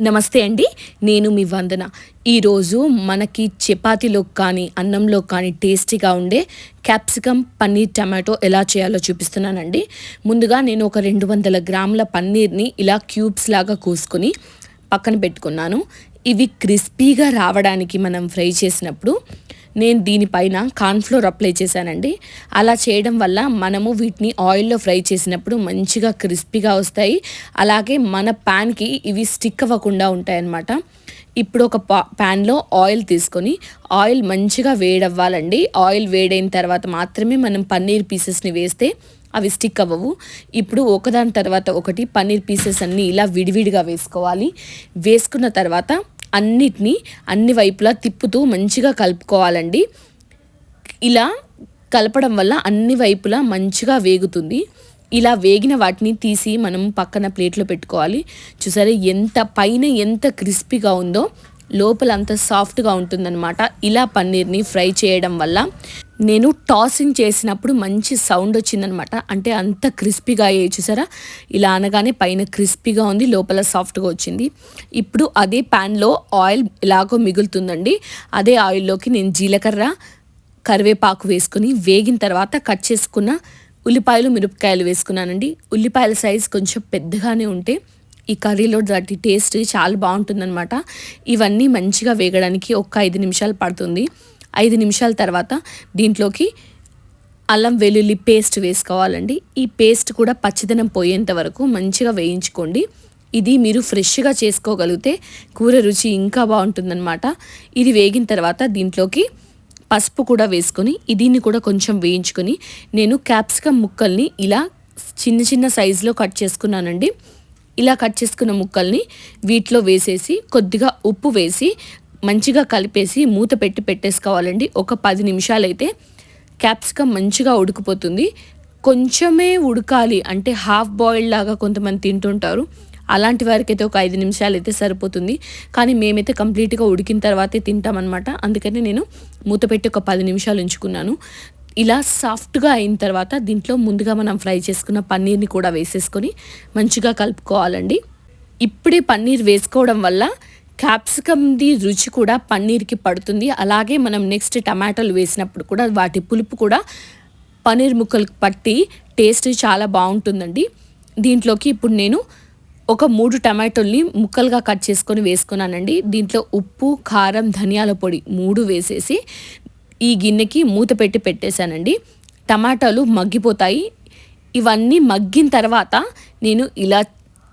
నమస్తే అండి నేను మీ వందన. ఈరోజు మనకి చపాతీలో కానీ అన్నంలో కానీ టేస్టీగా ఉండే క్యాప్సికమ్ పన్నీర్ టమాటో ఎలా చేయాలో చూపిస్తున్నానండి. ముందుగా నేను ఒక రెండు వందల గ్రాముల పన్నీర్ని ఇలా క్యూబ్స్ లాగా కోసుకొని పక్కన పెట్టుకున్నాను. ఇవి క్రిస్పీగా రావడానికి మనం ఫ్రై చేసినప్పుడు నేను దీనిపైన కార్న్ఫ్లోర్ అప్లై చేశానండి. అలా చేయడం వల్ల మనము వీటిని ఆయిల్లో ఫ్రై చేసినప్పుడు మంచిగా క్రిస్పీగా వస్తాయి. అలాగే మన ప్యాన్కి ఇవి స్టిక్ అవ్వకుండా ఉంటాయన్నమాట. ఇప్పుడు ఒక పా ప్యాన్లో ఆయిల్ తీసుకొని ఆయిల్ మంచిగా వేడవ్వాలండి. ఆయిల్ వేడైన తర్వాత మాత్రమే మనం పన్నీర్ పీసెస్ని వేస్తే అవి స్టిక్ అవ్వవు. ఇప్పుడు ఒకదాని తర్వాత ఒకటి పన్నీర్ పీసెస్ అన్నీ ఇలా విడివిడిగా వేసుకోవాలి. వేసుకున్న తర్వాత అన్నిటినీ అన్ని వైపులా తిప్పుతూ మంచిగా కలుపుకోవాలండి. ఇలా కలపడం వల్ల అన్ని వైపులా మంచిగా వేగుతుంది. ఇలా వేగిన వాటిని తీసి మనం పక్కన ప్లేట్లో పెట్టుకోవాలి. చూసారా ఎంత పైన ఎంత క్రిస్పీగా ఉందో లోపల అంత సాఫ్ట్గా ఉంటుందన్నమాట. ఇలా పన్నీర్ని ఫ్రై చేయడం వల్ల నేను టాసింగ్ చేసినప్పుడు మంచి సౌండ్ వచ్చిందనమాట. అంటే అంత క్రిస్పీగా అయ్యాయి చూసారా? ఇలా అనగానే పైన క్రిస్పీగా ఉంది లోపల సాఫ్ట్గా వచ్చింది. ఇప్పుడు అదే ప్యాన్లో ఆయిల్ ఎలాగో మిగులుతుందండి. అదే ఆయిల్లోకి నేను జీలకర్ర కరివేపాకు వేసుకుని వేగిన తర్వాత కట్ చేసుకున్న ఉల్లిపాయలు మిరపకాయలు వేసుకున్నానండి. ఉల్లిపాయల సైజ్ కొంచెం పెద్దగానే ఉంటే ఈ కర్రీలో దాటి టేస్ట్ చాలా బాగుంటుందన్నమాట ఇవన్నీ మంచిగా వేగడానికి ఒక ఐదు నిమిషాలు పడుతుంది. ఐదు నిమిషాల తర్వాత దీంట్లోకి అల్లం వెల్లుల్లి పేస్ట్ వేసుకోవాలండి. ఈ పేస్ట్ కూడా పచ్చిదనం పోయేంత వరకు మంచిగా వేయించుకోండి. ఇది మీరు ఫ్రెష్గా చేసుకోగలిగితే కూర రుచి ఇంకా బాగుంటుందన్నమాట. ఇది వేగిన తర్వాత దీంట్లోకి పసుపు కూడా వేసుకొని దీన్ని కూడా కొంచెం వేయించుకొని నేను క్యాప్సికమ్ ముక్కల్ని ఇలా చిన్న చిన్న సైజులో కట్ చేసుకున్నానండి. ఇలా కట్ చేసుకున్న ముక్కల్ని వీటిలో వేసేసి కొద్దిగా ఉప్పు వేసి మంచిగా కలిపేసి మూత పెట్టి పెట్టేసుకోవాలండి. ఒక పది నిమిషాలు అయితే క్యాప్సికమ్ మంచిగా ఉడికిపోతుంది. కొంచెమే ఉడకాలి. అంటే హాఫ్ బాయిల్డ్ లాగా కొంతమంది తింటుంటారు. అలాంటి వారికి అయితే ఒక ఐదు నిమిషాలు అయితే సరిపోతుంది. కానీ మేమైతే కంప్లీట్గా ఉడికిన తర్వాతే తింటామన్నమాట. అందుకని నేను మూత పెట్టి ఒక పది నిమిషాలు ఉంచుకున్నాను. ఇలా సాఫ్ట్గా అయిన తర్వాత దీంట్లో ముందుగా మనం ఫ్రై చేసుకున్న పన్నీర్ని కూడా వేసేసుకొని మంచిగా కలుపుకోవాలండి. ఇప్పుడే పన్నీర్ వేసుకోవడం వల్ల క్యాప్సికమ్ది రుచి కూడా పన్నీర్కి పడుతుంది. అలాగే మనం నెక్స్ట్ టమాటాలు వేసినప్పుడు కూడా వాటి పులుపు కూడా పన్నీర్ ముక్కలకు పట్టి టేస్ట్ చాలా బాగుంటుందండి. దీంట్లోకి ఇప్పుడు నేను ఒక మూడు టమాటోల్ని ముక్కలుగా కట్ చేసుకొని వేసుకున్నానండి. దీంట్లో ఉప్పు కారం ధనియాల పొడి మూడు వేసేసి ఈ గిన్నెకి మూత పెట్టి పెట్టేశానండి. టమాటాలు మగ్గిపోతాయి. ఇవన్నీ మగ్గిన తర్వాత నేను ఇలా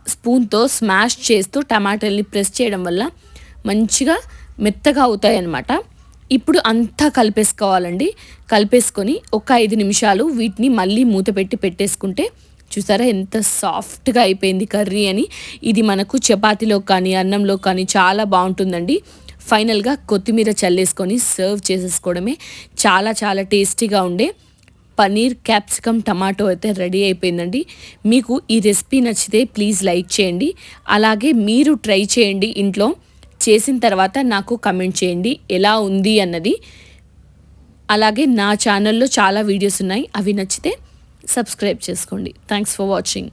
స్పూన్తో స్మాష్ చేస్తూ టమాటాలని ప్రెస్ చేయడం వల్ల మంచిగా మెత్తగా అవుతాయి అన్నమాట ఇప్పుడు అంతా కలిపేసుకోవాలండి. కలిపేసుకొని ఒక ఐదు నిమిషాలు వీటిని మళ్ళీ మూత పెట్టి పెట్టేసుకుంటే చూసారా ఎంత సాఫ్ట్గా అయిపోయింది కర్రీ అని. ఇది మనకు చపాతీలో కానీ అన్నంలో కానీ చాలా బాగుంటుందండి. ఫైనల్గా కొత్తిమీర చల్లేసుకొని సర్వ్ చేసేసుకోవడమే. చాలా చాలా టేస్టీగా ఉండే పనీర్ క్యాప్సికమ్ టమాటో అయితే రెడీ అయిపోయిందండి. మీకు ఈ రెసిపీ నచ్చితే ప్లీజ్ లైక్ చేయండి. అలాగే మీరు ట్రై చేయండి ఇంట్లో. చేసిన తర్వాత నాకు కమెంట్ చేయండి ఎలా ఉంది అన్నది. అలాగే నా ఛానల్లో చాలా వీడియోస్ ఉన్నాయి అవి నచ్చితే సబ్స్క్రైబ్ చేసుకోండి. Thanks for watching